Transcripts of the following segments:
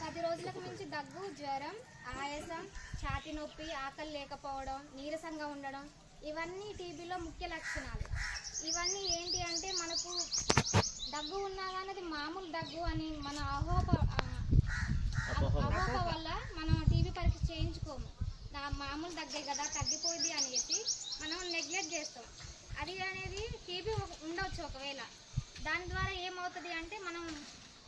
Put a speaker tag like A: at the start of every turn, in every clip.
A: పది రోజులకు మించి దగ్గు జ్వరం ఆయాసం ఛాతి నొప్పి ఆకలి లేకపోవడం నీరసంగా ఉండడం ఇవన్నీ టీబీలో ముఖ్య లక్షణాలు. ఇవన్నీ ఏంటి అంటే మనకు దగ్గు ఉన్నా కానీ అది మామూలు దగ్గు అని మన అహోప అహోప వల్ల. మనం టీబీ పరీక్ష చేయించుకోము. నా మామూలు దగ్గే కదా తగ్గిపోయింది అనేసి మనం నెగ్లెక్ట్ చేస్తాం. అది అనేది టీబీ ఉండొచ్చు ఒకవేళ. దాని ద్వారా ఏమవుతుంది అంటే మనం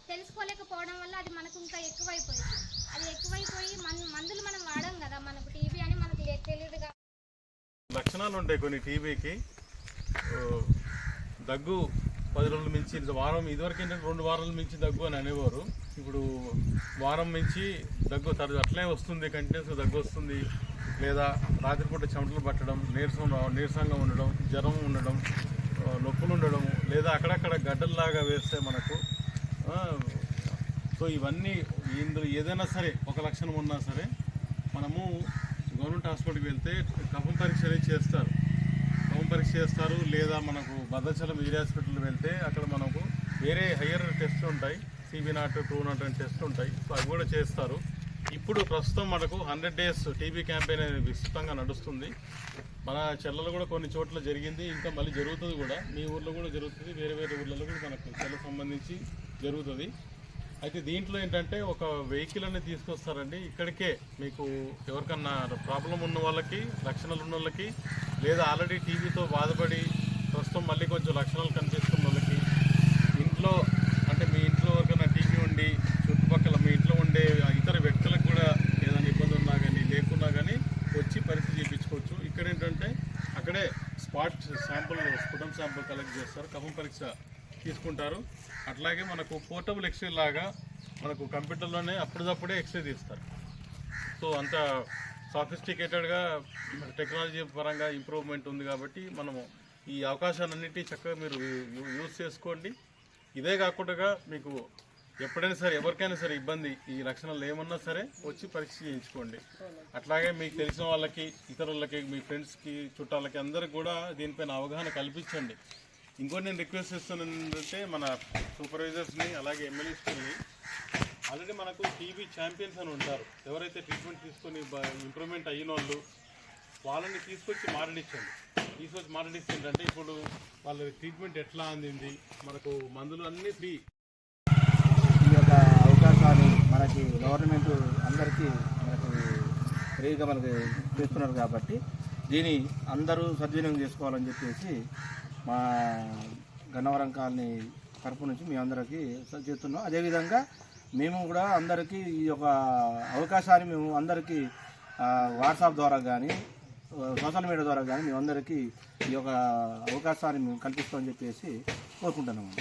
A: తెలుసుకోలేకపోవడం వల్ల అది మనకు ఇంకా ఎక్కువైపోయింది. అది ఎక్కువైపోయి మన మందులు మనం వాడం కదా మనకు టీబీ అని మనకు తెలియదు
B: లక్షణాలు ఉంటాయి కొన్ని టీబీకి దగ్గు పది రోజులు మించి వారం ఇదివరకు ఏంటంటే రెండు వారాల మించి దగ్గు అని అనేవారు. ఇప్పుడు వారం మించి దగ్గు తరచు అట్లే వస్తుంది కంటిన్యూస్గా దగ్గు వస్తుంది. లేదా రాత్రిపూట చెమటలు పట్టడం నీరసం రా- నీరసంగా ఉండడం జ్వరం ఉండడం నొప్పులు ఉండడం లేదా అక్కడక్కడ గడ్డల్లాగా వేస్తే మనకు సో ఇవన్నీ ఇందులో ఏదైనా సరే ఒక లక్షణం ఉన్నా సరే మనము గవర్నమెంట్ హాస్పిటల్కి వెళ్తే కఫం పరీక్ష అనేది చేస్తారు. కఫం పరీక్ష చేస్తారు లేదా మనకు భద్రాచలం ఏరియా హాస్పిటల్ వెళ్తే అక్కడ మనకు వేరే హయ్యర్ టెస్ట్ ఉంటాయి. సిబి నాట్ టూ నాట్ అని టెస్ట్ ఉంటాయి. సో అవి కూడా చేస్తారు. ఇప్పుడు ప్రస్తుతం మనకు హండ్రెడ్ డేస్ టీబీ క్యాంపెయిన్ అనేది విస్తృతంగా నడుస్తుంది. మన చెల్లెలు కూడా కొన్ని చోట్ల జరిగింది. ఇంకా మళ్ళీ జరుగుతుంది కూడా. మీ ఊర్లో కూడా జరుగుతుంది. వేరే వేరే ఊర్లలో కూడా మనకు చెల్లకు సంబంధించి జరుగుతుంది. అయితే దీంట్లో ఏంటంటే ఒక వెహికల్ అనేది తీసుకొస్తారండి. ఇక్కడికే మీకు ఎవరికన్నా ప్రాబ్లం ఉన్న వాళ్ళకి లక్షణాలు ఉన్న వాళ్ళకి లేదా ఆల్రెడీ టీవీతో బాధపడి ప్రస్తుతం మళ్ళీ కొంచెం లక్షణాలు కనిపిస్తున్న వాళ్ళకి ఇంట్లో అంటే మీ ఇంట్లో ఎవరికైనా టీవీ ఉండి చుట్టుపక్కల మీ ఇంట్లో ఉండే ఇతర వ్యక్తులకు కూడా ఏదైనా ఇబ్బంది ఉన్నా కానీ లేకున్నా కానీ వచ్చి పరిస్థితి చేయించుకోవచ్చు ఇక్కడ ఏంటంటే అక్కడే spot sample sputum sample collect చేస్తారు. కఫం పరీక్ష తీసుకుంటారు. అట్లాగే మనకు పోర్టబుల్ ఎక్స్రే లాగా మనకు కంప్యూటర్లోనే అప్పటిదప్పుడే ఎక్స్రే తీస్తారు. సో అంత సాఫిస్టికేటెడ్గా టెక్నాలజీ పరంగా ఇంప్రూవ్మెంట్ ఉంది కాబట్టి మనము ఈ అవకాశాలన్నిటి చక్కగా మీరు యూజ్ చేసుకోండి. ఇదే కాకుండా మీకు ఎప్పుడైనా సరే ఎవరికైనా సరే ఇబ్బంది ఈ లక్షణాలు ఏమన్నా సరే వచ్చి పరీక్ష చేయించుకోండి. అట్లాగే మీకు తెలిసిన వాళ్ళకి ఇతరులకి మీ ఫ్రెండ్స్కి చుట్టాలకి అందరికి కూడా దీనిపైన అవగాహన కల్పించండి. ఇంకోటి నేను రిక్వెస్ట్ చేస్తున్నాను ఏంటంటే మన సూపర్వైజర్స్ని అలాగే ఎమ్మెల్యేస్ని ఆల్రెడీ మనకు టీబీ ఛాంపియన్స్ అని ఉంటారు. ఎవరైతే ట్రీట్మెంట్ తీసుకొని ఇంప్రూవ్మెంట్ అయిన వాళ్ళు వాళ్ళని తీసుకొచ్చి మాట్లాడించండి. తీసుకొచ్చి మారడిస్తే ఏంటంటే ఇప్పుడు వాళ్ళ ట్రీట్మెంట్ ఎట్లా అందింది మనకు మందులు అన్నీ ఫ్రీ
C: ఈ యొక్క అవకాశాన్ని మనకి గవర్నమెంట్ అందరికీ మనకు ఫ్రీగా మనకి చేస్తున్నారు కాబట్టి దీన్ని అందరూ సద్వినియోగం చేసుకోవాలని చెప్పేసి మా గన్నవరం కాలనీ తరపు నుంచి మీ అందరికీ చేస్తున్నాం. అదేవిధంగా మేము కూడా అందరికీ ఈ యొక్క అవకాశాన్ని మేము అందరికీ వాట్సాప్ ద్వారా కానీ సోషల్ మీడియా ద్వారా కానీ మేము అందరికీ ఈ యొక్క అవకాశాన్ని మేము కల్పిస్తామని చెప్పేసి కోరుకుంటున్నాము